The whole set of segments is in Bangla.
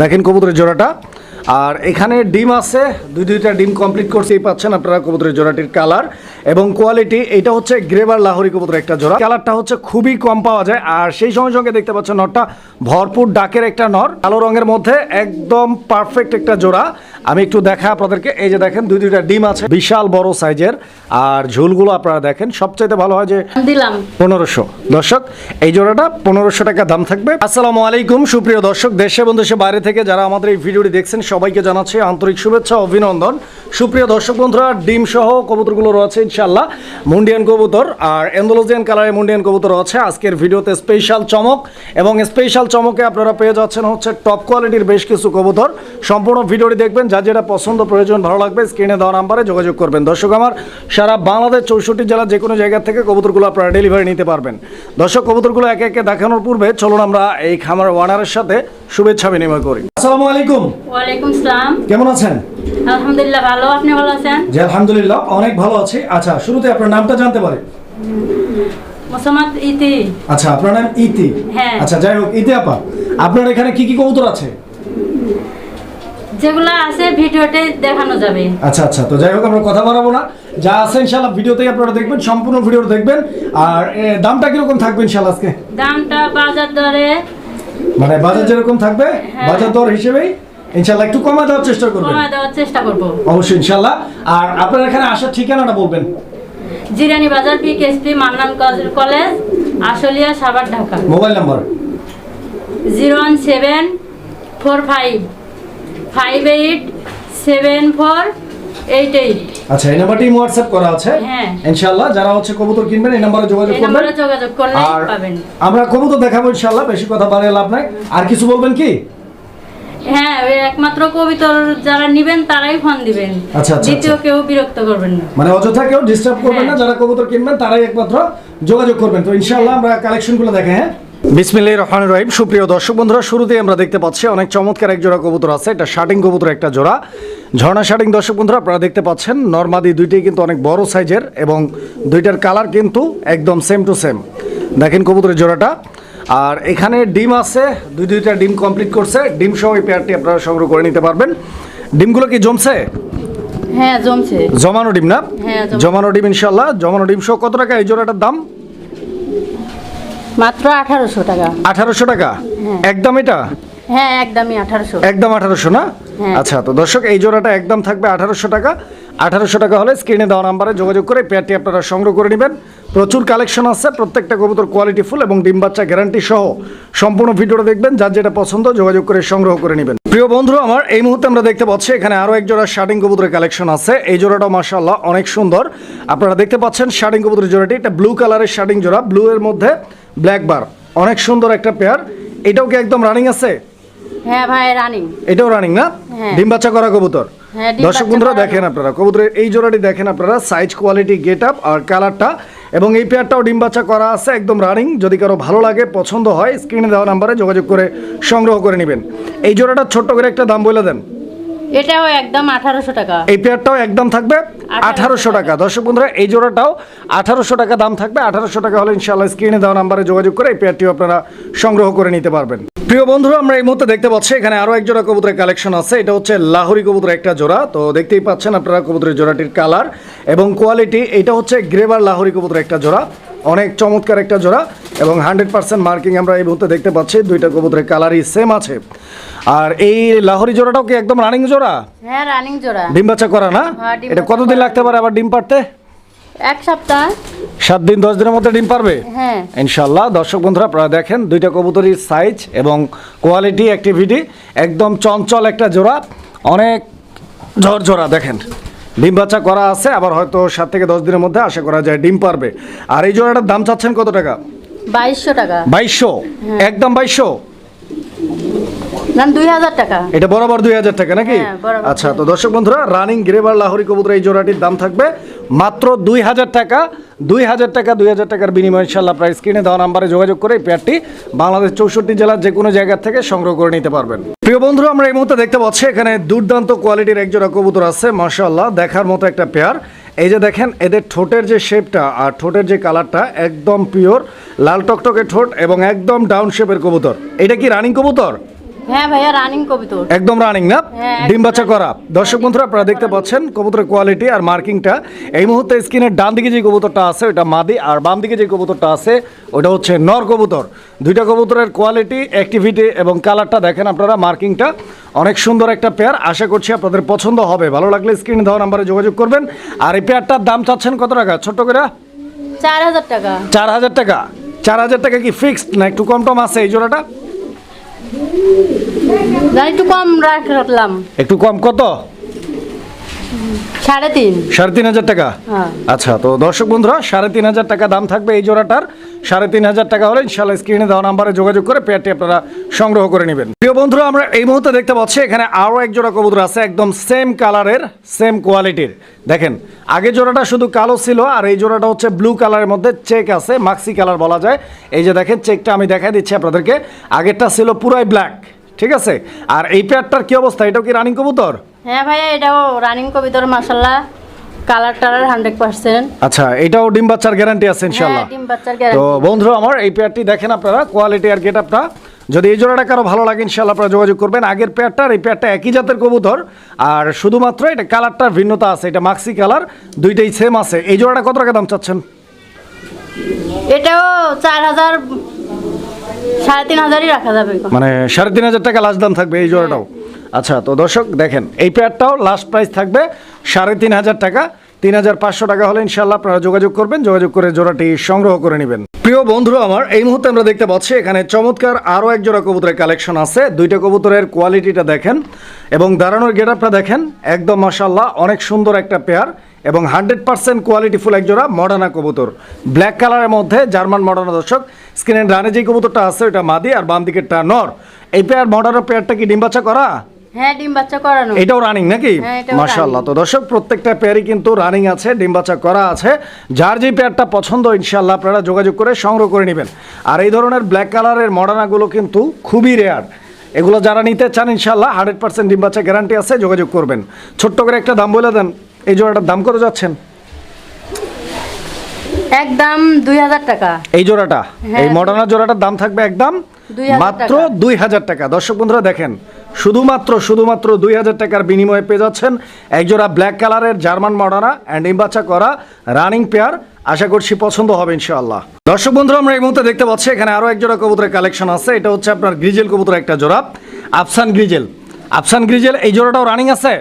দেখেন কবুতরের জোড়াটা। আর এখানে ডিম আছে দুই দুইটা ডিম কমপ্লিট করছে, এই পাচ্ছেন আপনারা কবুতরের জোড়াটির কালার এবং কোয়ালিটি এটা হচ্ছে গ্রেবার লাহোরি কবুতর একটা জোড়া। কালারটা হচ্ছে খুবই কম পাওয়া যায় আর সেই সঙ্গে সঙ্গে দেখতে পাচ্ছেন নটটা ভরপুর ডাকের একটা নর কালো রঙের মধ্যে একদম পারফেক্ট একটা জোড়া। আমি একটু দেখা আপনাদেরকে এই যে দেখেন দুই দুইটা ডিম আছে বিশাল বড় সাইজের। আর ঝুলগুলো আপনারা দেখেন সবচাইতে ভালো হয় যে দিলাম। পনেরোশো। দর্শক এই জোড়াটা পনেরোশো টাকা দাম থাকবে। আসসালামু আলাইকুম সুপ্রিয় দর্শক দেশে এবং দেশে বাইরে থেকে যারা আমাদের এই ভিডিওটি দেখছেন সবাইকে জানাচ্ছি আন্তরিক শুভেচ্ছা অভিনন্দন। সুপ্রিয় দর্শক বন্ধুরা ডিম সহ কবুতরগুলো রয়েছে ইনশাল্লাহ মুন্ডিয়ান কবুতর আর এন্ডোলজিয়ান কালারের মুন্ডিয়ান কবুতর আছে। আজকের ভিডিওতে স্পেশাল চমক এবং স্পেশাল চমকে আপনারা পেয়ে যাচ্ছেন হচ্ছে টপ কোয়ালিটির বেশ কিছু কবুতর। সম্পূর্ণ ভিডিওটি দেখবেন যা যেটা পছন্দ, প্রয়োজন, ভালো লাগবে স্ক্রিনে দেওয়া নাম্বারে যোগাযোগ করবেন। দর্শক আমার, সারা বাংলাদেশ চৌষট্টি জেলার যে কোনো জায়গা থেকে কবুতরগুলো আপনারা ডেলিভারি নিতে পারবেন। দর্শক, কবুতরগুলো একে একে দেখানোর পূর্বে চলুন আমরা এই খামার ওয়ানারের সাথে শুভেচ্ছা বিনিময় করি। আসসালামু আলাইকুম। ওয়ালাইকুম সালাম। কেমন আছেন? আলহামদুলিল্লাহ ভালো। আপনি ভালো আছেন? জি আলহামদুলিল্লাহ অনেক ভালো আছি। আচ্ছা শুরুতে আপনার নামটা জানতে পারি? মোসাম্মদ ইতি। আচ্ছা আপনার নাম ইতি? হ্যাঁ। আচ্ছা যাই হোক ইতি আপা আপনার এখানে কি কি কবুতর আছে? যেগুলো আছে ভিডিওতে দেখানো যাবে। আচ্ছা আচ্ছা তো যাই হোক আমরা কথা বাড়াবো না। যা আছে ইনশাল্লাহ ভিডিওতেই আপনারা দেখবেন সম্পূর্ণ ভিডিও দেখবেন। আর এ, দামটা কীরকম থাকবে ইনশাল্লাহ আজকে? দামটা বাজার দরে মানে বাজার যেরকম থাকবে হ্যাঁ। বাজার দর হিসেবেই ইনশাল্লাহ একটু কমা দেওয়ার চেষ্টা করবেন। কমায় দেওয়ার চেষ্টা করব। অবশ্যই ইনশাল্লাহ আর আপনার এখানে আসার ঠিকানাটা বলবেন। Zirani Bazar PKSP Mannan college- Ashulia Savar Dhaka. Mobile number. Zero one seven four five. Five eight seven four আচ্ছা এই নাম্বারটি হোয়াটসঅ্যাপ করা আছে। হ্যাঁ। ইনশাল্লাহ যারা হচ্ছে কবুতর কিনবেন এই নাম্বারে যোগাযোগ করবেন। যোগাযোগ পাবেন। আমরা কবুতর দেখাবো ইনশাল্লাহ বেশি কথা বাড়িয়ে লাভ নাই। আর কিছু বলবেন কি? হ্যাঁ একমাত্র কবিতর যারা নিবেন তারাই ফোন দিবেন। আচ্ছা, আচ্ছা, দ্বিতীয় কেউ বিরক্ত করবেন না। মানে অযথা কেউ ডিস্টার্ব করবেন না হ্যাঁ। যারা কবুতর কিনবেন তারাই একমাত্র যোগাযোগ করবেন। তো ইনশাআল্লাহ আমরা কালেকশনগুলো দেখে হ্যাঁ? বিসমিল্লাহ রহমান রহিম। সুপ্রিয় দর্শক বন্ধুরা শুরুতেই আমরা দেখতে পাচ্ছি অনেক চমৎকার এক জোড়া কবুতর আছে। এটা শার্টিং কবুতর একটা জোড়া। ঝর্ণা শার্টিং দর্শক বন্ধুরা আপনারা দেখতে পাচ্ছেন নর্মাদি দুইটাই কিন্তু অনেক বড় সাইজের এবং দুইটার কালার কিন্তু একদম সেম টু সেম দেখেন কবুতরের জোড়াটা। আর এখানে ডিম আছে দুই দুইটা ডিম কমপ্লিট করছে। ডিম সহ এই পেয়ারটি আপনারা সংগ্রহ করে নিতে পারবেন। ডিমগুলো কি জমছে? হ্যাঁ জমছে। জমানো ডিম না? হ্যাঁ, জমানো। জমানো ডিম ইনশাল্লাহ জমানো ডিম সহ কত টাকা এই জোড়াটার দাম? মাত্র আঠারোশো টাকা। আঠারোশো টাকা? হ্যাঁ। একদম এটা? হ্যাঁ একদমই আঠারোশো। একদম আঠারোশো না? হ্যাঁ। আচ্ছা তো দর্শক এই জোড়াটা একদম থাকবে আঠারোশো টাকা। আঠারোশো টাকা হলে স্ক্রিনে দেওয়া নাম্বারে যোগাযোগ করে পেয়ারটি আপনারা সংগ্রহ করে নেবেন। প্রচুর কালেকশন আছে প্রত্যেকটা কবুতর কোয়ালিটি ফুল এবং ডিম বাচ্চা গ্যারান্টি সহ সম্পূর্ণ ভিডিওটা দেখবেন যার যেটা পছন্দ যোগাযোগ করে সংগ্রহ করে নেবেন। প্রিয় বন্ধু আমার এই মুহূর্তে আমরা দেখতে পাচ্ছি এখানে আরও এক জোড়া শার্টিং কবুতরের কালেকশন আছে। এই জোড়াটাও মাশাআল্লাহ অনেক সুন্দর। আপনারা দেখতে পাচ্ছেন শার্টিং কবুতরের জোড়াটি এটা ব্লু কালারের শার্টিং জোড়া ব্লু এর মধ্যে ব্ল্যাক বার অনেক সুন্দর একটা পেয়ার এটাও কি একদম রানিং আছে? হ্যাঁ ভাই রানিং এটাও রানিং না? হ্যাঁ। ডিম বাচ্চা করা কবুতর? দর্শক বন্ধুরা দেখেন আপনারা কবুতরের এই জোড়াটি দেখেন আপনারা সাইজ কোয়ালিটি গেট আপ আর কালারটা এবং এই পেয়ারটাও ডিম বাচ্চা করা আছে একদম রানিং যদি কারও ভালো লাগে পছন্দ হয় স্ক্রিনে দেওয়া নাম্বারে যোগাযোগ করে সংগ্রহ করে নেবেন। এই জোড়াটা ছোট্ট করে একটা দাম বলে দেন। এটাও একদম আঠারোশো টাকা। এই পেয়ারটাও একদম থাকবে আঠারোশো 1800 টাকা। দর্শক বন্ধুরা এই জোড়াটাও আঠারোশো টাকা দাম থাকবে। আঠারোশো টাকা হলে ইনশাল্লাহ স্ক্রিনে দেওয়া নাম্বারে যোগাযোগ করে এই পেয়ারটিও আপনারা সংগ্রহ করে নিতে পারবেন। প্রিয় বন্ধুরা আমরা এই মুহূর্তে দেখতে পাচ্ছি এখানে আরও এক জোড়া কবুতরের কালেকশন আছে। এটা হচ্ছে লাহোরি কবুতরের একটা জোড়া। তো দেখতেই পাচ্ছেন আপনারা কবুতরের জোড়াটির কালার এবং কোয়ালিটি। এটা হচ্ছে গ্রেবার লাহোরি কবুতরের একটা জোড়া। অনেক চমৎকার একটা জোড়া এবং হান্ড্রেড পার্সেন্ট মার্কিং আমরা এই মুহূর্তে দেখতে পাচ্ছি। দুইটা কবুতরের কালারই সেম আছে। আর এই লাহোরি জোড়াটাও কি একদম রানিং জোড়া? হ্যাঁ রানিং জোড়া। ডিম বাচ্চা করা না? হ্যাঁ, এটা কতদিন লাগতে পারে আবার ডিম পারতে এক সপ্তাহ। সাত দিন দশ দিনের মধ্যে ডিম পারবে হ্যাঁ। ইনশাল্লাহ দর্শক বন্ধুরা আপনারা দেখেন দুইটা কবুতরির সাইজ এবং কোয়ালিটি অ্যাক্টিভিটি একদম চঞ্চল একটা জোড়া অনেক ঝরঝরা দেখেন। ডিম বাচ্চা করা আছে আবার হয়তো সাত থেকে দশ দিনের মধ্যে আশা করা যায় ডিম পারবে। আর এই জোড়াটার দাম চাচ্ছেন কত টাকা? বাইশশো টাকা। বাইশশো? একদম বাইশশো? টাকা। এটা বরাবর দুই হাজার টাকা নাকি? হ্যাঁ, আচ্ছা তো দর্শক বন্ধুরা রানিং গ্রেভার লাহোরি কবুতর এই জোড়াটির দাম থাকবে মাত্র দুই হাজার টাকা। দুই হাজার টাকা দুই হাজার টাকার বিনিময়ে ইনশাল্লাহ প্রাইস কিনে দেওয়া নাম্বারে যোগাযোগ করে এই পেয়ারটি বাংলাদেশ চৌষট্টি জেলার যে কোনো জায়গা থেকে সংগ্রহ করে নিতে পারবেন। প্রিয় বন্ধুরা আমরা এই মুহূর্তে দেখতে পাচ্ছি এখানে দুর্দান্ত কোয়ালিটির এক জোড়া কবুতর আছে মাশাল্লাহ দেখার মতো একটা পেয়ার এই যে দেখেন এদের ঠোঁটের যে শেপটা আর ঠোঁটের যে কালারটা একদম পিওর লাল টকটকে ঠোঁট এবং একদম ডাউন শেপের কবুতর। এটা কি রানিং কবুতর? হ্যাঁ ভাইয়া রানিং কবিতর একদম রানিং না? হ্যাঁ, ডিম বাচ্চা করা। দর্শক বন্ধুরা আপনারা দেখতে পাচ্ছেন কবুতরের কোয়ালিটি আর মার্কিংটা এই মুহূর্তে স্ক্রিনের ডান দিকে যে কবুতরটা আছে ওটা মাদি আর বাম দিকে যে কবুতরটা আছে ওটা হচ্ছে নর কবুতর। দুইটা কবুতরের কোয়ালিটি অ্যাক্টিভিটি এবং কালারটা দেখেন আপনারা মার্কিংটা অনেক সুন্দর একটা পেয়ার আশা করছি আপনাদের পছন্দ হবে। ভালো লাগলে স্ক্রিনে দেওয়া নাম্বারে যোগাযোগ করবেন। আর এই পেয়ারটার দাম চাচ্ছেন কত টাকা? ছোট্ট করে। চার হাজার টাকা। চার হাজার টাকা। চার হাজার টাকা কি ফিক্সড না একটু কম টম আছে এই জোড়াটা? একটু কম রাখলাম। একটু কম কত? সাড়ে তিন। সাড়ে তিন হাজার টাকা? হ্যাঁ। আচ্ছা তো দর্শক বন্ধুরা সাড়ে তিন হাজার টাকা দাম থাকবে এই জোড়াটার। সাড়ে তিন হাজার টাকা হলে ইনশাল্লাহ স্ক্রিনে দেওয়া নাম্বারে যোগাযোগ করে পেয়ারটি আপনারা সংগ্রহ করে নেবেন। প্রিয় বন্ধুরা আমরা এই মুহূর্তে দেখতে পাচ্ছি এখানে আরও এক জোড়া কবুতর আছে একদম সেম কালারের সেম কোয়ালিটির দেখেন আগে জোড়াটা শুধু কালো ছিল আর এই জোড়াটা হচ্ছে ব্লু কালারের মধ্যে চেক আছে মাক্সি কালার বলা যায়। এই যে দেখেন চেকটা আমি দেখাই দিচ্ছি আপনাদেরকে। আগেরটা ছিল পুরাই ব্ল্যাক ঠিক আছে? আর এই পেয়ারটার কি অবস্থা? এটাও কি রানিং কবুতর? হ্যাঁ ভাইয়া এটাও রানিং কবিতর মাসাল্লাহ কালার টালার হান্ড্রেড পার্সেন্ট আচ্ছা এটাও ডিম বাচ্চার গ্যারান্টি আছে ইনশাল্লাহ ডিম বাচ্চার তো বন্ধুরা আমার এই পেয়ারটি দেখেন আপনারা কোয়ালিটি আর গেটআপটা যদি এই জোড়াটা কারও ভালো লাগে ইনশাল্লাহ আপনারা যোগাযোগ করবেন। আগের পেয়ারটা আর এই পেয়ারটা একই জাতের কবুতর। আর শুধুমাত্র এটা কালারটার ভিন্নতা আছে এটা মাক্সি কালার দুইটাই সেম আছে। এই জোড়াটা কত টাকা দাম চাচ্ছেন? এটাও চার হাজার সাড়ে তিন হাজারই রাখা যাবে। মানে সাড়ে তিন হাজার টাকা লাস্ট দাম থাকবে এই জোড়াটাও। আচ্ছা তো দর্শক, দেখেন, এই পেয়ারটাও লাস্ট প্রাইস থাকবে সাড়ে তিন হাজার টাকা। তিন হাজার পাঁচশো টাকা হলে ইনশাল্লাহ আপনারা যোগাযোগ করবেন, যোগাযোগ করে জোড়াটি সংগ্রহ করে নেবেন। প্রিয় বন্ধুরা আমার, এই মুহূর্তে আমরা দেখতে পাচ্ছি, এখানে চমৎকার আরও এক জোড়া কবুতরের কালেকশন আছে। দুইটা কবুতরের কোয়ালিটিটা দেখেন এবং দাঁড়ানোর গেট আপটা দেখেন, একদম মাসাল্লাহ অনেক সুন্দর একটা পেয়ার এবং হান্ড্রেড পার্সেন্ট কোয়ালিটিফুল এক জোড়া মডার্না কবুতর। ব্ল্যাক কালারের মধ্যে জার্মান মডার্না দর্শক স্ক্রিনের ডানে যে কবুতরটা আছে ওটা মাদি আর বাম দিকেরটা নর। এই পেয়ার মডার্না পেয়ারটা কি ডিম বাচ্চা করা? হ্যাঁ ডিম বাচ্চা করানো। এটাও রানিং নাকি? হ্যাঁ, মাশাআল্লাহ। তো দর্শক প্রত্যেকটা পেয়ারই কিন্তু রানিং আছে ডিম বাচ্চা করা আছে। যার যে পেয়ারটা পছন্দ ইনশাআল্লাহ আপনারা যোগাযোগ করে সংগ্রহ করে নেবেন। আর এই ধরনের ব্ল্যাক কালারের মডার্নাগুলো কিন্তু খুবই রেয়ার এগুলো যারা নিতে চান ইনশাআল্লাহ হান্ড্রেড পার্সেন্ট ডিম বাচ্চা গ্যারান্টি আছে যোগাযোগ করবেন। ছোট্ট করে একটা দাম বলে দেন। এই জোড়াটার দাম কত যাচ্ছেন? একদম দুই হাজার টাকা। এই জোড়াটা? হ্যাঁ। এই মডার্না জোড়াটার দাম থাকবে একদম মাত্র দুই হাজার টাকা। দর্শক বন্ধুরা দেখেন শুধুমাত্র শুধুমাত্র দুই হাজার টাকার বিনিময়ে পেয়ে যাচ্ছেন একজোড়া ব্ল্যাক কালারের জার্মান মডার্না অ্যান্ড ইম্বাচা করা রানিং পেয়ার আশা করছি পছন্দ হবে ইনশাআল্লাহ। দর্শক বন্ধুরা আমরা এই মুহূর্তে দেখতে পাচ্ছি এখানে আরও এক জোড়া কবুতরের কালেকশন আছে। এটা হচ্ছে আপনার গ্রিজেল কবুতরের একটা জোড়া আফসান গ্রিজেল আফসান গ্রিজেল এই জোড়াটাও রানিং আছে?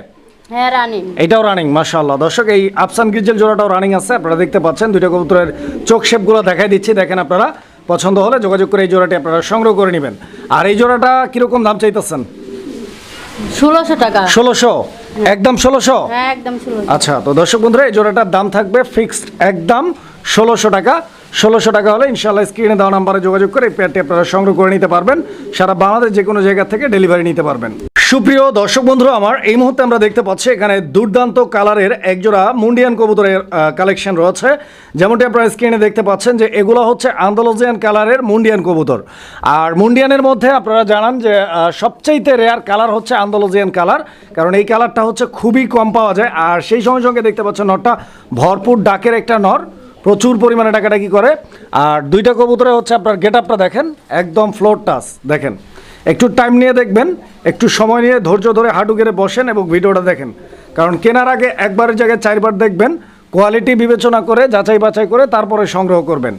হ্যাঁ রানিং এটাও রানিং মাশাআল্লাহ। দর্শক এই আফসান গ্রিজেল জোড়াটাও রানিং আছে। আপনারা দেখতে পাচ্ছেন দুইটা কবুতরের চোখ শেপগুলো দেখাই দিচ্ছি। দেখেন আপনারা পছন্দ হলে যোগাযোগ করে এই জোড়াটি আপনারা সংগ্রহ করে নেবেন। আর এই জোড়াটা কীরকম দাম চাইতেছেন? ষোলোশো টাকা। ষোলোশো? একদম ষোলোশো? হ্যাঁ একদম আচ্ছা তো দর্শক বন্ধুরা এই জোড়াটার দাম থাকবে ফিক্সড একদম ষোলোশো টাকা। ষোলোশো টাকা হলে ইনশাল্লাহ স্ক্রিনে দেওয়া নাম্বারে যোগাযোগ করে এই পেয়ারটি আপনারা সংগ্রহ করে নিতে পারবেন। সারা বাংলাদেশ যে কোনো জায়গা থেকে ডেলিভারি নিতে পারবেন। সুপ্রিয় দর্শক বন্ধুরা আমার এই মুহূর্তে আমরা দেখতে পাচ্ছি এখানে দুর্দান্ত কালারের একজোড়া মুন্ডিয়ান কবুতরের কালেকশন রয়েছে। যেমনটি আপনারা স্ক্রিনে দেখতে পাচ্ছেন যে এগুলো হচ্ছে আন্দোলজিয়ান কালারের মুন্ডিয়ান কবুতর। আর মুন্ডিয়ানের মধ্যে আপনারা জানান যে আহ, সবচাইতে রেয়ার কালার হচ্ছে আন্দোলজিয়ান কালার কারণ এই কালারটা হচ্ছে খুবই কম পাওয়া যায়। আর সেই সঙ্গে সঙ্গে দেখতে পাচ্ছেন নরটা ভরপুর ডাকের একটা নর। প্রচুর পরিমাণে ডাকাডাকি করে। আর দুইটা কবুতরে হচ্ছে আপনার গেট আপটা দেখেন একদম ফ্লোর টাচ দেখেন। একটু টাইম নিয়ে দেখবেন একটু সময় নিয়ে ধৈর্য ধরে হাঁটু গেড়ে বসেন এবং ভিডিওটা দেখেন। কারণ কেনার আগে একবারের জায়গায় চারবার দেখবেন কোয়ালিটি বিবেচনা করে যাচাই বাছাই করে তারপরে সংগ্রহ করবেন।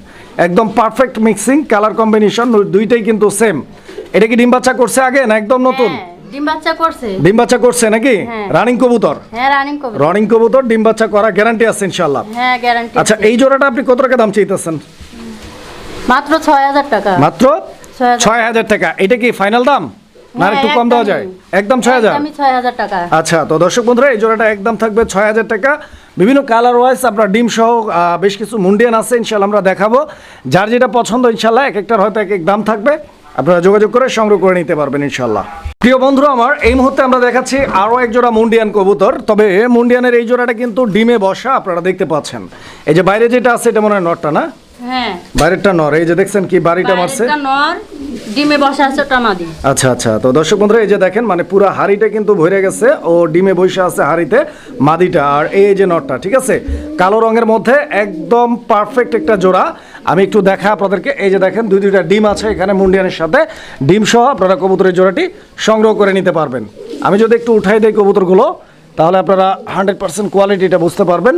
একদম পারফেক্ট মিক্সিং কালার কম্বিনেশন দুইটাই কিন্তু সেম এটা কি ডিম বাচ্চা করছে আগে না একদম নতুন? হ্যাঁ, ডিম বাচ্চা করছে। ডিম বাচ্চা করছে নাকি? হ্যাঁ। রানিং কবুতর? হ্যাঁ রানিং কবিতর। রানিং কবুতর ডিম বাচ্চা করা গ্যারান্টি আছে হ্যাঁ গ্যারান্টি আচ্ছা এই জোড়াটা আপনি কত টাকা দাম চাইতেছেন? মাত্র ছয় হাজার টাকা। মাত্র ছয় হাজার। ছয় হাজার টাকা। এটা কি ফাইনাল দাম? না একটু কম দেওয়া যায়? একদম ছয় হাজার? আমি টাকা। আচ্ছা তো দর্শক বন্ধুরা এই জোড়াটা একদম থাকবে ছয় হাজার টাকা। বিভিন্ন কালার ওয়াইজ আপনার ডিম সহ বেশ কিছু মুন্ডিয়ান আছে ইনশাল্লাহ আমরা দেখাবো। যার যেটা পছন্দ ইনশাল্লাহ এক একটার হয়তো এক এক দাম থাকবে। আপনারা যোগাযোগ করে সংগ্রহ করে নিতে পারবেন ইনশাল্লাহ প্রিয় বন্ধু আমার এই মুহূর্তে আমরা দেখাচ্ছি আরও এক জোড়া মুন্ডিয়ান কবুতর, তবে মুন্ডিয়ানের এই জোড়াটা কিন্তু ডিমে বসা আপনারা দেখতে পাচ্ছেন। এই যে বাইরে যেটা আছে, এটা মনে হয় নটটা, না? হ্যাঁ। নর এই যে দেখছেন কি বাড়িটা মারছে? নর ডিমে বসা আছে ওটা আচ্ছা আচ্ছা। তো দর্শক বন্ধুরা এই যে দেখেন মানে পুরো হাড়িটা কিন্তু ভরে গেছে ও ডিমে বসে আছে হাড়িতে মাদিটা আর এই যে নটটা ঠিক আছে? কালো রঙের মধ্যে একদম পারফেক্ট একটা জোড়া। আমি একটু দেখা আপনাদেরকে এই যে দেখেন দুই দুইটা ডিম আছে এখানে মুন্ডিয়ানের সাথে। ডিম সহ আপনারা কবুতরের জোড়াটি সংগ্রহ করে নিতে পারবেন। আমি যদি একটু উঠাই দিই কবুতরগুলো তাহলে আপনারা হান্ড্রেড পার্সেন্ট কোয়ালিটিটা বুঝতে পারবেন।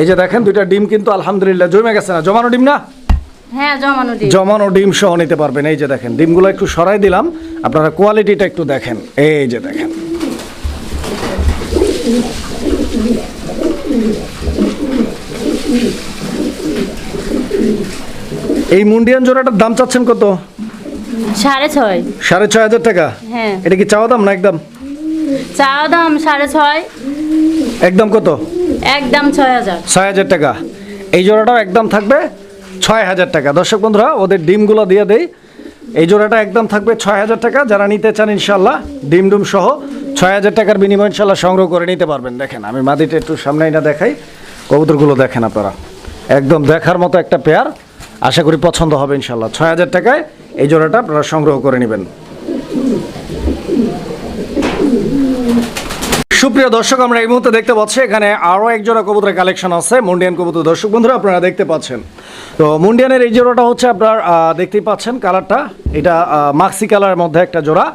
এই যে দেখেন দুইটা ডিম কিন্তু আলহামদুলিল্লাহ জমে গেছে না? জমানো ডিম না? হ্যাঁ জমানো ডিম। জমানো ডিম সহ নিতে পারবেন। এই যে দেখেন ডিমগুলো একটু সরাই দিলাম। আপনারা কোয়ালিটিটা একটু দেখেন। এই যে দেখেন। এই মুন্ডিয়ান জোড়াটার দাম চাচ্ছেন কত? সাড়ে ছয়। সাড়ে ছয় হাজার টাকা? হ্যাঁ। এটা কি চাওয়া দাম না একদম? চা দাম সাড়ে ছয়। একদম কত? একদম ছয় হাজার। ছয় হাজার টাকা। এই জোড়াটাও একদম থাকবে ছয় হাজার টাকা। দর্শক বন্ধুরা ওদের ডিমগুলো দিয়ে দেই। এই জোড়াটা একদম থাকবে ছয় হাজার টাকা। যারা নিতে চান ইনশাল্লাহ ডিম ডুম সহ ছয় হাজার টাকার বিনিময়ে ইনশাল্লাহ সংগ্রহ করে নিতে পারবেন। দেখেন আমি মাদিটা একটু সামনে না দেখাই। কবুতরগুলো দেখেন আপনারা। একদম দেখার মতো একটা পেয়ার আশা করি পছন্দ হবে ইনশাল্লাহ ছয় হাজার টাকায় এই জোড়াটা আপনারা সংগ্রহ করে নেবেন। সুপ্রিয় দর্শক আমরা এই মুহূর্তে দেখতে পাচ্ছি এখানে আরও এক জোড়া কবুতরের কালেকশন আছে মুন্ডিয়ান কবুতর। দর্শক বন্ধুরা আপনারা দেখতে পাচ্ছেন। তো মুন্ডিয়ানের এই জোড়াটা হচ্ছে আপনার দেখতেই পাচ্ছেন কালারটা এটা মাক্সি কালারের মধ্যে একটা জোড়া।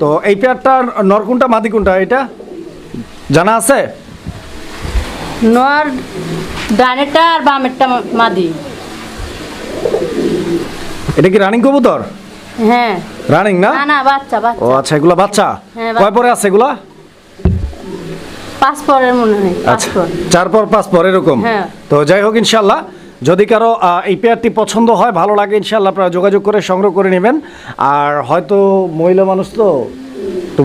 তো এই পেয়ারটার নরকুনটা মাদি কোনটা এটা? জানা আছে? নর ডানেরটা আর বামেরটা মাদি। এটা কি রানিং কবুতর? হ্যাঁ। রানিং না? না না বাচ্চা ও আচ্ছা এগুলা বাচ্চা? হ্যাঁ, কয় পরে আছে এগুলা? পাসপোর্টের মনে হয় আচ্ছা চার পর পাঁচ পর এরকম? হ্যাঁ। তো যাই হোক ইনশাল্লাহ যদি কারও এই পেয়ারটি পছন্দ হয় ভালো লাগে ইনশাল্লাহ আপনারা যোগাযোগ করে সংগ্রহ করে নেবেন। আর হয়তো মহিলা মানুষ তো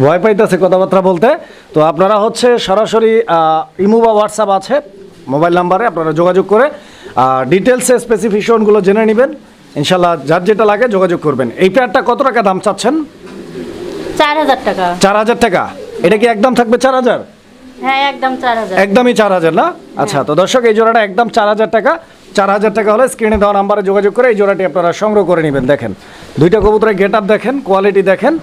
ভয় পাইতেছে কথাবার্তা বলতে। তো আপনারা হচ্ছে সরাসরি ইমো বা হোয়াটসঅ্যাপ আছে মোবাইল নাম্বারে আপনারা যোগাযোগ করে ডিটেলসে স্পেসিফিকেশনগুলো জেনে নেবেন। ইনশাল্লাহ যার যেটা লাগে যোগাযোগ করবেন। এই পেয়ারটা কত টাকা দাম চাচ্ছেন? চার হাজার টাকা। চার হাজার টাকা। এটা কি একদম থাকবে চার হাজার? হ্যাঁ একদম একদমই চার হাজার না? আচ্ছা তো দর্শক এই জোড়াটা একদম চার হাজার টাকা। চার হাজার টাকা হলে স্ক্রিনে দেওয়া নাম্বারে যোগাযোগ করে এই জোড়াটি আপনারা সংগ্রহ করে নেবেন। দেখেন দুইটা কবুতরের গেট আপ দেখেন কোয়ালিটি দেখেন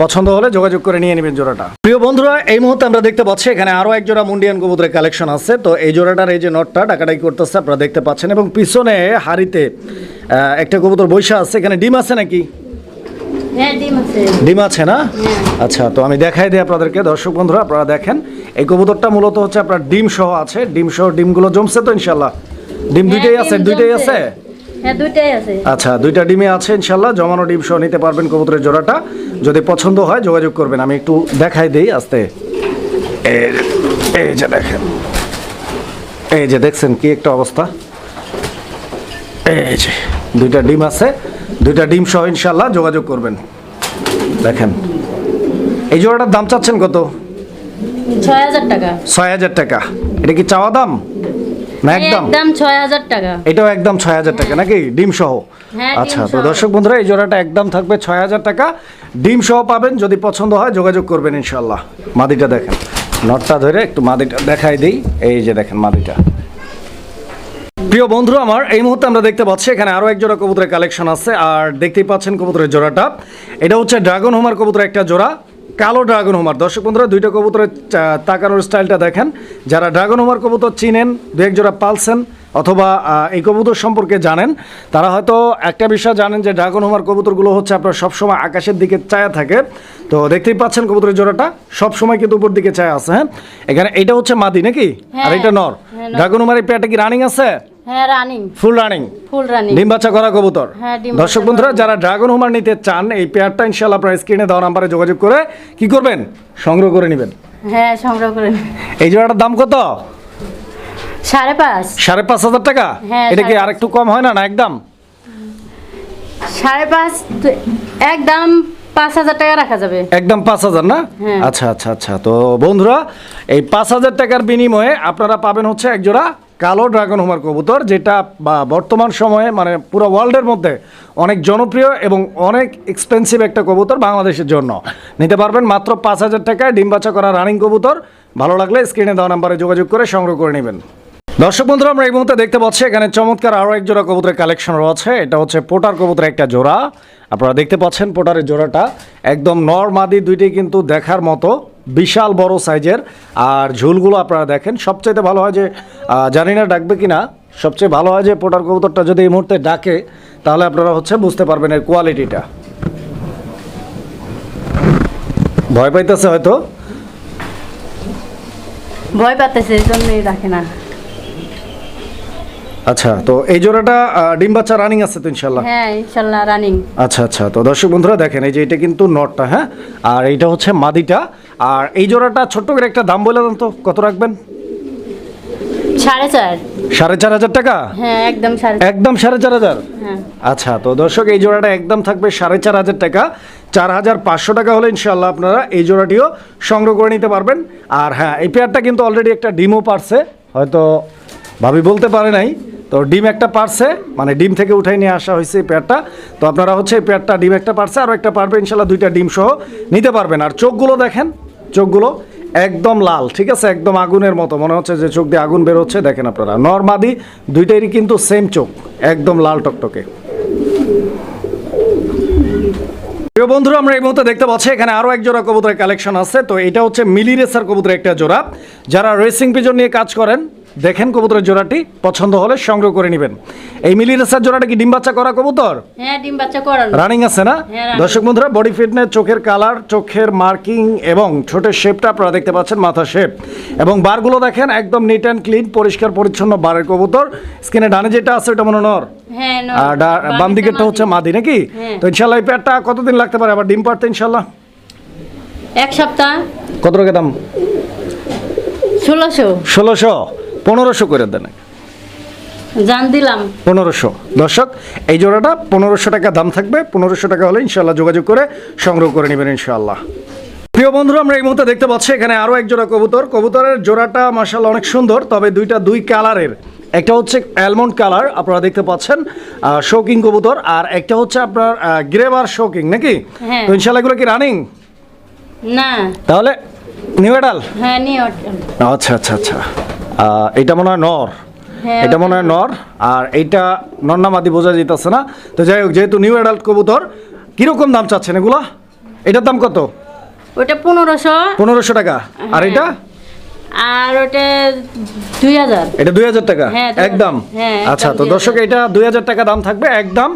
পছন্দ হলে যোগাযোগ করে নিয়ে নেবেন জোড়াটা। প্রিয় বন্ধুরা এই মুহূর্তে আমরা দেখতে পাচ্ছি এখানে আরও এক জোড়া মুন্ডিয়ান কবুতরের কালেকশন আছে। তো এই জোড়াটার এই যে নটটা ডাকাডাকি করতেছে আপনারা দেখতে পাচ্ছেন। এবং পিছনে হাড়িতে একটা কবুতর বৈশা আছে। এখানে ডিম আছে নাকি? হ্যাঁ ডিম আছে। না? আচ্ছা তো আমি দেখাই দিই আপনাদেরকে। দর্শক বন্ধুরা আপনারা দেখেন এই কবুতরটা মূলত হচ্ছে আপনার ডিম সহ আছে। ডিম সহ ডিমগুলো জমছে তো ইনশাল্লাহ ডিম দুইটাই হ্যাঁ, আছে দুইটাই আছে? হ্যাঁ দুইটাই আছে। আচ্ছা দুইটা ডিমে আছে ইনশাল্লাহ জমানো ডিম সহ নিতে পারবেন কবুতরের জোড়াটা। যদি পছন্দ হয় যোগাযোগ করবেন। আমি একটু দেখাই দিই আস্তে। এই যে দেখেন। এই যে দেখছেন কি একটা অবস্থা? এই যে দুইটা ডিম আছে। দুইটা ডিম সহ ইনশাল্লাহ যোগাযোগ করবেন। দেখেন। এই জোড়াটার দাম চাচ্ছেন কত? ছয় হাজার টাকা। ছয় হাজার টাকা। এটা কি চাওয়া দাম? না একদম? একদম টাকা। এটাও একদম ছয় হাজার টাকা নাকি? ডিম সহ? হ্যাঁ, আচ্ছা তো দর্শক বন্ধুরা এই জোড়াটা একদম থাকবে ছয় হাজার টাকা। ডিম সহ পাবেন যদি পছন্দ হয় যোগাযোগ করবেন ইনশাল্লাহ মাদিটা দেখেন। নটটা ধরে একটু মাদিটা দেখাই দিই। এই যে দেখেন মাদিটা। প্রিয় বন্ধু আমার এই মুহূর্তে আমরা দেখতে পাচ্ছি এখানে আরও এক জোড়া কবুতরের কালেকশন আছে আর দেখতেই পাচ্ছেন কবুতরের জোড়াটা। এটা হচ্ছে ড্রাগন হোমার কবুতরের একটা জোড়া কালো ড্রাগন হোমার দর্শক বন্ধুরা দুইটা কবুতরের তাকানোর স্টাইলটা দেখেন। যারা ড্রাগন হোমার কবুতর চিনেন দু এক জোড়া পালছেন অথবা এই কবুতর সম্পর্কে জানেন তারা হয়তো একটা বিষয় জানেন যে ড্রাগন হোমার কবুতরগুলো হচ্ছে আপনার সবসময় আকাশের দিকে চায়া থাকে। তো দেখতেই পাচ্ছেন কবুতরের জোড়াটা সবসময় কিন্তু উপর দিকে চায়া আছে হ্যাঁ? এখানে এটা হচ্ছে মাদি নাকি? আর হ্যাঁ, এটা নর। হ্যাঁ, নর। ড্রাগন হোমার এই পেয়ারটা কি রানিং আছে? হ্যাঁ running full running full running ডিম বাচ্চা করা কবুতর। হ্যাঁ, দর্শক বন্ধুরা যারা ড্রাগন হোমার নিতে চান এই পেয়ারটা ইনশাল্লাহ আপনার স্ক্রিনে দেওয়া নাম্বারে যোগাযোগ করে কি করবেন? সংগ্রহ করে নেবেন। হ্যাঁ সংগ্রহ করে এই জোড়াটার দাম কত? সাড়ে পাঁচ। সাড়ে পাঁচ হাজার টাকা? হ্যাঁ, এটা কি সাড়ে আর একটু কম হয় না না একদম? সাড়ে পাঁচ একদম পাঁচ হাজার টাকা রাখা যাবে। একদম পাঁচ হাজার না। আচ্ছা আচ্ছা আচ্ছা। তো বন্ধুরা এই পাঁচ হাজার টাকার বিনিময়ে আপনারা পাবেন হচ্ছে এক জোড়া কালো ড্রাগন হোমার কবুতর, যেটা বর্তমান সময়ে মানে পুরো ওয়ার্ল্ডের মধ্যে অনেক জনপ্রিয় এবং অনেক এক্সপেন্সিভ একটা কবুতর বাংলাদেশের জন্য। নিতে পারবেন মাত্র পাঁচ হাজার টাকায় ডিম বাচ্চা করা রানিং কবুতর। ভালো লাগলে স্ক্রিনে দেওয়া নাম্বারে যোগাযোগ করে সংগ্রহ করে নেবেন। দর্শক বন্ধুরা, আমরা এই মুহূর্তে দেখতে পাচ্ছি, এখানে চমৎকার আরও এক জোড়া কবুতরের কালেকশন রয়েছে। এটা হচ্ছে পোটার কবুতরের একটা জোড়া। আপনারা দেখতে পাচ্ছেন পোটারের জোড়াটা। একদম নর মাদি দুইটাই কিন্তু দেখার মতো। বিশাল বড় সাইজের। আর ঝুলগুলো আপনারা দেখেন সবচাইতে ভালো হয় যে জানি না ডাকবে কি না সবচেয়ে ভালো হয় যে পোটার কবুতরটা যদি এই মুহূর্তে ডাকে তাহলে আপনারা হচ্ছে বুঝতে পারবেন এর কোয়ালিটিটা। ভয় পাইতেছে হয়তো? ভয় পাতেছে এই জন্যই রাখে না। আচ্ছা তো এই জোড়াটা ডিম বাচ্চা রানিং আছে তো ইনশাল্লাহ হ্যাঁ ইনশাল্লাহ রানিং আচ্ছা আচ্ছা তো দর্শক বন্ধুরা দেখেন এই যে এটা কিন্তু নটটা হ্যাঁ? আর এইটা হচ্ছে মাদিটা। আর এই জোড়াটা ছোট্ট করে একটা দাম বলে দেন তো কত রাখবেন? সাড়ে চার। সাড়ে চার হাজার টাকা? হ্যাঁ একদম সাড়ে একদম সাড়ে চার হাজার? হ্যাঁ। আচ্ছা তো দর্শক এই জোড়াটা একদম থাকবে সাড়ে চার হাজার টাকা। চার হাজার পাঁচশো টাকা হলে ইনশাল্লাহ আপনারা এই জোড়াটিও সংগ্রহ করে নিতে পারবেন। আর হ্যাঁ এই পেয়ারটা কিন্তু অলরেডি একটা ডিমও পারছে। হয়তো ভাবি বলতে পারে নাই। তো ডিম একটা পারছে মানে ডিম থেকে উঠাই নিয়ে আসা হয়েছে এই পেয়ারটা তো আপনারা হচ্ছে এই পেয়ারটা ডিম একটা পারছে আর একটা পারবে ইনশাল্লাহ দুইটা ডিম সহ নিতে পারবেন। আর চোখগুলো দেখেন চোখগুলো একদম লাল, ঠিক আছে? একদম আগুনের মতো। মনে হচ্ছে যে চোখ দিয়ে আগুন বের হচ্ছে দেখেন আপনারা। নর্মাদি, দুইটারই কিন্তু সেম চোখ, একদম লাল টকটকে। প্রিয় বন্ধুরা, আমরা এই মুহূর্তে দেখতে পাচ্ছি, এখানে আরও এক জোড়া কবুতরের কালেকশন আছে। তো এটা হচ্ছে মিলি রেসার কবুতরের একটা জোড়া। যারা রেসিং পিজন নিয়ে কাজ করেন দেখেন কবুতরের জোড়াটি পছন্দ হলে সংগ্রহ করে নেবেন। এই মিলি রেসার জোড়াটা কি ডিম বাচ্চা করা কবুতর? হ্যাঁ ডিম বাচ্চা করানো রানিং আছে না? হ্যাঁ, দর্শক বন্ধুরা বডি ফিটনেস চোখের কালার চোখের মার্কিং এবং ঠোঁটের শেপটা আপনারা দেখতে পাচ্ছেন মাথা শেপ এবং বারগুলো দেখেন একদম নিট অ্যান্ড ক্লিন পরিষ্কার পরিচ্ছন্ন বারের কবুতর। স্কিনে ডানে যেটা আছে ওটা মনে নর। হ্যাঁ ন- আর বাম দিকেরটা হচ্ছে মাদি। নাকি? হ্যাঁ। তো ইনশাল্লাহ এই পেয়ারটা কতদিন লাগতে পারে? আবার ডিম পারতে ইনশাল্লাহ এক সপ্তাহ। কত টাকা দাম? ষোলোশো। ষোলোশো। পনেরোশো করে দেন। জান দিলাম। পনেরোশো। দর্শক এই জোড়াটা পনেরোশো টাকা দাম থাকবে। পনেরোশো টাকা হলে ইনশাল্লাহ যোগাযোগ করে সংগ্রহ করে নেবেন ইনশাল্লাহ প্রিয় বন্ধুরা আমরা এই মুহূর্তে দেখতে পাচ্ছি এখানে আরও এক জোড়া কবুতর। কবুতরের জোড়াটা মার্শাল্লাহ অনেক সুন্দর তবে দুইটা দুই কালারের। একটা হচ্ছে অ্যালমন্ড কালার আপনারা দেখতে পাচ্ছেন শোকিং কবুতর আর একটা হচ্ছে আপনার গ্রেভার শোকিং নাকি? হ্যাঁ। তো ইনশাল্লাহ এগুলো কি রানিং না। তাহলে নিউ এডাল হ্যাঁ ওঠেন। আচ্ছা আচ্ছা আচ্ছা। এটা মনে হয় নর। হ্যাঁ, এটা মনে হয় নর আর এইটা নন্নামাদি বোঝা যেতেছে না। তো যাই হোক যেহেতু নিউ অ্যাডাল্ট কবুতর কীরকম দাম চাচ্ছেন এগুলা? এটার দাম কত? ওটা পনেরোশো। পনেরোশো টাকা। আর এটা? আর ওটা দুই হাজার। এটা দুই হাজার টাকা? হ্যাঁ, 2000 একদম? হ্যাঁ, আচ্ছা তো দর্শক এটা দুই হাজার টাকা দাম থাকবে একদম।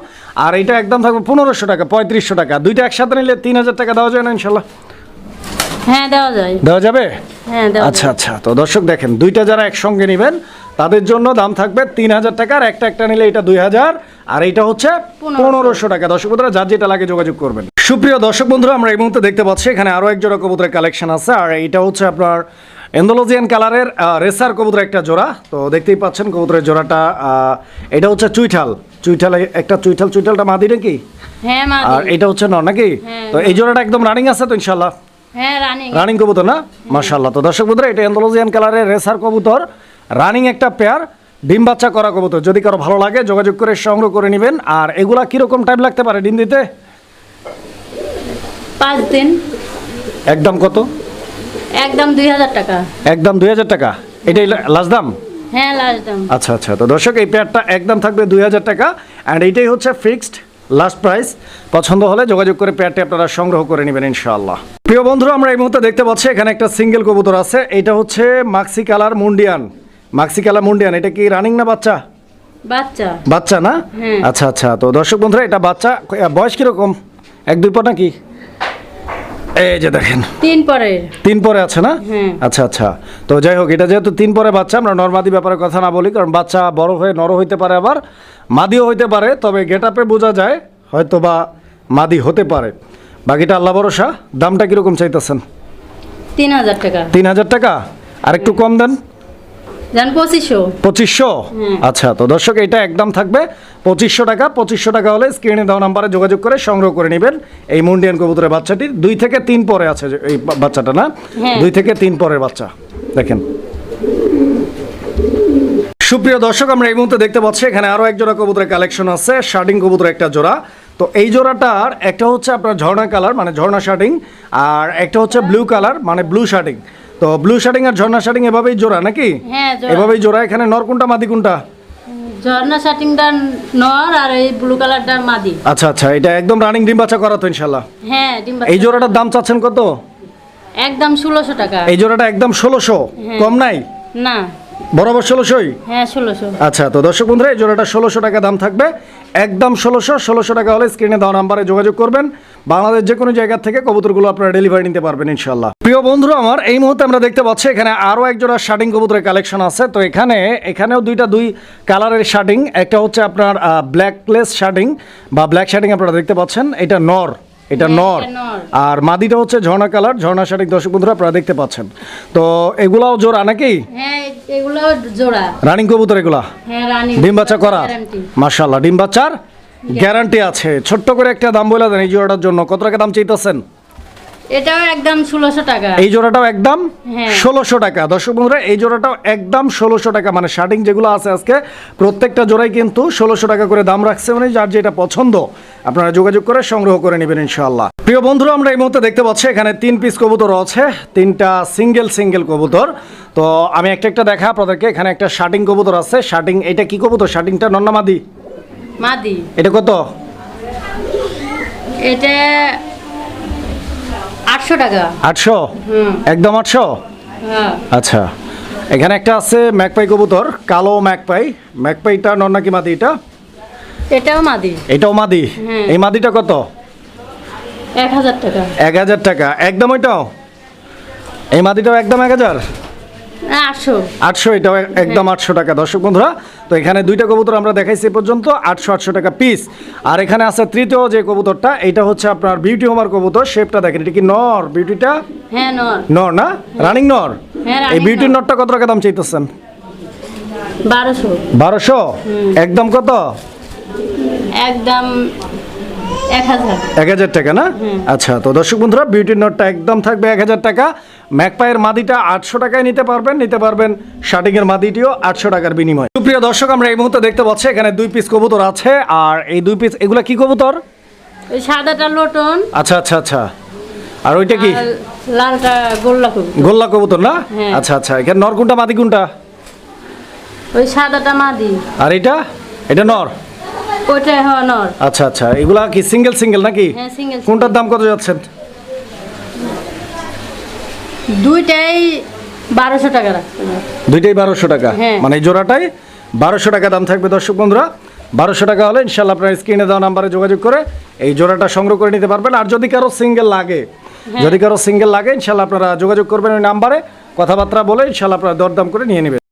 আর এটা একদম থাকবে পনেরোশো টাকা পঁয়ত্রিশশো টাকা। দুইটা একসাথে নিলে তিন হাজার টাকা দেওয়া যায় না ইনশাল্লাহ। হ্যাঁ দেওয়া যায়। দেওয়া যাবে? হ্যাঁ আচ্ছা আচ্ছা। তো দর্শক দেখেন দুইটা যারা একসঙ্গে নেবেন তাদের জন্য দাম থাকবে তিন হাজার টাকা আর একটা একটা নিলে এটা দুই হাজার আর এইটা হচ্ছে পনেরোশো। টাকা। দর্শক বন্ধুরা যার যেটা লাগে যোগাযোগ করবেন। সুপ্রিয় দর্শক বন্ধুরা আমরা এই মুহূর্তে দেখতে পাচ্ছি এখানে আরও এক জোড়া কবুতরের কালেকশন আছে আর এটা হচ্ছে আপনার এন্ডোলজিয়ান কালারের রেসার কবুতর একটা জোড়া। তো দেখতেই পাচ্ছেন কবুতরের জোড়াটা আহ, এটা হচ্ছে চুইঠাল। চুইঠাল একটা চুইঠাল চুইঠালটা মাদি নাকি? হ্যাঁ আর এটা হচ্ছে ন নাকি? হ্যাঁ। তো এই জোড়াটা একদম রানিং আছে তো ইনশাল্লাহ রানিং রানিং কবুতর না? মাশাল্লাহ তো দর্শক বন্ধুরা এটা এন্ডোলজিয়ান কালারের রেসার কবুতর। রানিং একটা পেয়ার ডিম বাচ্চা করা কবুতর। যদি কারও ভালো লাগে যোগাযোগ করে সংগ্রহ করে নেবেন। আর এগুলা কীরকম টাইম লাগতে পারে ডিম দিতে? পাঁচ দিন। একদম কত? একদম দুই হাজার টাকা। একদম দুই হাজার টাকা। এটাই লাস্ট দাম? হ্যাঁ লাস্ট দাম। আচ্ছা আচ্ছা। তো দর্শক এই পেয়ারটা একদম থাকবে দুই হাজার টাকা। অ্যান্ড এইটাই হচ্ছে ফিক্সড লাস্ট প্রাইস পছন্দ হলে যোগাযোগ করে পেয়ারটি আপনারা সংগ্রহ করে নেবেন ইনশাআল্লাহ। প্রিয় বন্ধুরা আমরা এই মুহূর্তে দেখতে পাচ্ছি এখানে একটা সিঙ্গেল কবুতর আছে এটা হচ্ছে মাক্সি কালার মুন্ডিয়ান মাক্সি কালার মুন্ডিয়ান এটা কি রানিং না বাচ্চা? বাচ্চা। বাচ্চা না? হ্যাঁ। আচ্ছা আচ্ছা তো দর্শক বন্ধুরা এটা বাচ্চা বয়স কীরকম? এক দুই পর নাকি? এই যে দেখেন। তিন পরে তিন পরে আছে না? হ্যাঁ। আচ্ছা আচ্ছা তো যাই হোক এটা যেহেতু তিন পরে বাচ্চা আমরা নর্মাদি ব্যাপারে কথা না বলি কারণ বাচ্চা বড় হয়ে নর হইতে পারে আবার। মাদিও হইতে পারে তবে গেট আপে বোঝা যায় হয়তো বা মাদি হতে পারে। বাকিটা আল্লাহ ভরসা দামটা কীরকম চাইতেছেন? তিন হাজার টাকা। তিন হাজার টাকা? আর একটু কম দেন। পঁচিশশো। আচ্ছা তো দর্শক এটা একদম থাকবে। পঁচিশশো টাকা পঁচিশশো টাকা হলে স্ক্রিনে দেওয়া নাম্বারে যোগাযোগ করে সংগ্রহ করে নেবেন। এই মুন্ডিয়ান কবুতরের বাচ্চাটির। দুই থেকে তিন পরে আছে এই বাচ্চাটা না? হ্যাঁ। দুই থেকে তিন পরের বাচ্চা। দেখেন। সুপ্রিয় দর্শক আমরা এই মুহূর্তে দেখতে পাচ্ছি এখানে আরও এক জোড়া কবুতরের কালেকশন আছে শার্টিং কবুতর একটা জোড়া। তো এই জোড়াটার একটা হচ্ছে আপনার ঝর্ণা কালার মানে ঝর্ণা শার্টিং আর একটা হচ্ছে ব্লু কালার মানে ব্লু শার্টিং তো ব্লু শার্টিং আর ঝর্ণা শার্টিং এভাবেই জোড়া নাকি? হ্যাঁ এভাবেই জোড়া। এখানে নর কোনটা মাদি কোনটা? ঝর্ণা শার্টিংটা নর আর এই ব্লু কালারটা মাদি। আচ্ছা আচ্ছা এটা একদম রানিং ডিম বাচ্চা করা তো ইনশাল্লাহ হ্যাঁ ডিম এই জোড়াটার দাম চাচ্ছেন কত? একদম ষোলোশো টাকা। এই জোড়াটা একদম ষোলোশো। হ্যাঁ। কম নাই? না। বরাবর ষোলোশোই হ্যাঁ ষোলোশো। আচ্ছা তো দর্শক বন্ধুরা এই জোড়াটা ষোলোশো টাকা দাম থাকবে। একদম ষোলোশো ষোলোশো টাকা হলে স্ক্রিনে দেওয়া নাম্বারে যোগাযোগ করবেন। বাংলাদেশ যে কোনো জায়গা থেকে কবুতরগুলো আপনারা ডেলিভারি নিতে পারবেন ইনশাল্লাহ প্রিয় বন্ধুরা আমার এই মুহূর্তে আমরা দেখতে পাচ্ছি এখানে আরও এক জোড়া শার্টিং কবুতরের কালেকশন আছে। তো এখানে এখানেও দুইটা দুই কালারের শার্টিং একটা হচ্ছে আপনার ব্ল্যাকলেস শার্টিং বা ব্ল্যাক শার্টিং আপনারা দেখতে পাচ্ছেন। এটা নর। এটা হ্যাঁ, নর। আর মাদিটা হচ্ছে ঝর্ণা কালার ঝর্ণা শাড়ি দর্শক বন্ধুরা আপনারা দেখতে পাচ্ছেন। তো এগুলাও জোড়া নাকি? হ্যাঁ রানিং কবুতর এগুলা? হ্যাঁ রানী ডিম বাচ্চা করা গ্যারান্টি মাশাল্লাহ ডিম বাচ্চার গ্যারান্টি আছে। ছোট্ট করে একটা দাম বলে দেন এই জোড়াটার জন্য। কত টাকা দাম চাইতেছেন? এটাও একদম ষোলোশো টাকা। এই জোড়াটাও একদম হ্যাঁ। টাকা। দর্শক বন্ধুরা এই জোড়াটাও একদম ষোলোশো টাকা। মানে শার্টিং যেগুলো আছে আজকে প্রত্যেকটা জোড়াই কিন্তু টাকা করে দাম রাখছে। মানে যার যেটা পছন্দ আপনারা যোগাযোগ করে সংগ্রহ করে নেবেন ইনশাল্লাহ প্রিয় বন্ধুরা আমরা এই মুহূর্তে দেখতে পাচ্ছি এখানে তিন পিস কবুতর আছে তিনটা সিঙ্গেল সিঙ্গেল কবুতর। তো আমি একটা একটা দেখা আপনাদেরকে এখানে একটা শার্টিং কবুতর আছে। শার্টিং এটা কি কবুতর? শার্টিংটা নন্নামাদি মাদি। এটা কত? এটা আটশো টাকা। আটশো? হুম। একদম আটশো? হ্যাঁ। আচ্ছা। এখানে একটা আছে ম্যাকপাই কবুতর কালো ম্যাকপাই। ম্যাকপাইটা নর নাকি মাদি এটা? এটাও মাদি। এটাও মাদি। এই মাদিটা কত? এক হাজার টাকা। এক হাজার টাকা। একদম ওইটাও? এই মাদিটাও একদম এক হাজার? আটশো। আটশো এটাও একদম আটশো টাকা। দর্শক বন্ধুরা তো এখানে দুইটা কবুতর আমরা দেখাইছি পর্যন্ত আটশো আটশো টাকা পিস আর এখানে আছে তৃতীয় যে কবুতরটা এটা হচ্ছে আপনার বিউটি হোমার কবুতর শেপটা দেখেন এটা কি নর? বিউটিটা হ্যাঁ নর। নর না? রানিং নর? হ্যাঁ, এই নর। নরটা কত টাকা দাম চাইতেছেন? বারোশো। বারোশো? একদম কত? একদম এক হাজার। টাকা না? আচ্ছা তো দর্শক বন্ধুরা বিউটির নোটটা একদম থাকবে এক হাজার টাকা। ম্যাকপায়ের মাদিটা আটশো টাকায় নিতে পারবেন নিতে পারবেন শার্টিং এর মাদিটিও আটশো টাকার বিনিময়। সুপ্রিয় দর্শক আমরা এই মুহূর্তে দেখতে পাচ্ছি এখানে দুই পিস কবুতর আছে আর এই দুই পিস এগুলা কি কবুতর? ওই সাদাটা লোটন আচ্ছা আচ্ছা আচ্ছা। আর ওইটা কি? লালটা গোল্লা কবি গোল্লা কবুতর না? হ্যাঁ। আচ্ছা আচ্ছা এখানে নর কোনটা মাদি কোনটা? ওই সাদাটা মাদি। আর এটা? এটা নর? ওইটা হওয়া নর। আচ্ছা আচ্ছা এগুলা কি সিঙ্গেল সিঙ্গেল নাকি? হ্যাঁ কোনটার দাম কত যাচ্ছেন দুইটাই বারোশো টাকা রাখতে দুইটাই বারোশো টাকা? হ্যাঁ। মানে জোড়াটাই বারোশো টাকা দাম থাকবে দর্শক বন্ধুরা। বারোশো টাকা হলে ইনশাল্লাহ আপনার স্ক্রিনে দেওয়া নাম্বারে যোগাযোগ করে এই জোড়াটা সংগ্রহ করে নিতে পারবেন। আর যদি কারও সিঙ্গেল লাগে যদি কারও সিঙ্গেল লাগে ইনশাল্লাহ আপনারা যোগাযোগ করবেন ওই নাম্বারে। কথাবার্তা বলে ইনশাল্লাহ আপনারা দরদাম করে নিয়ে নেবেন।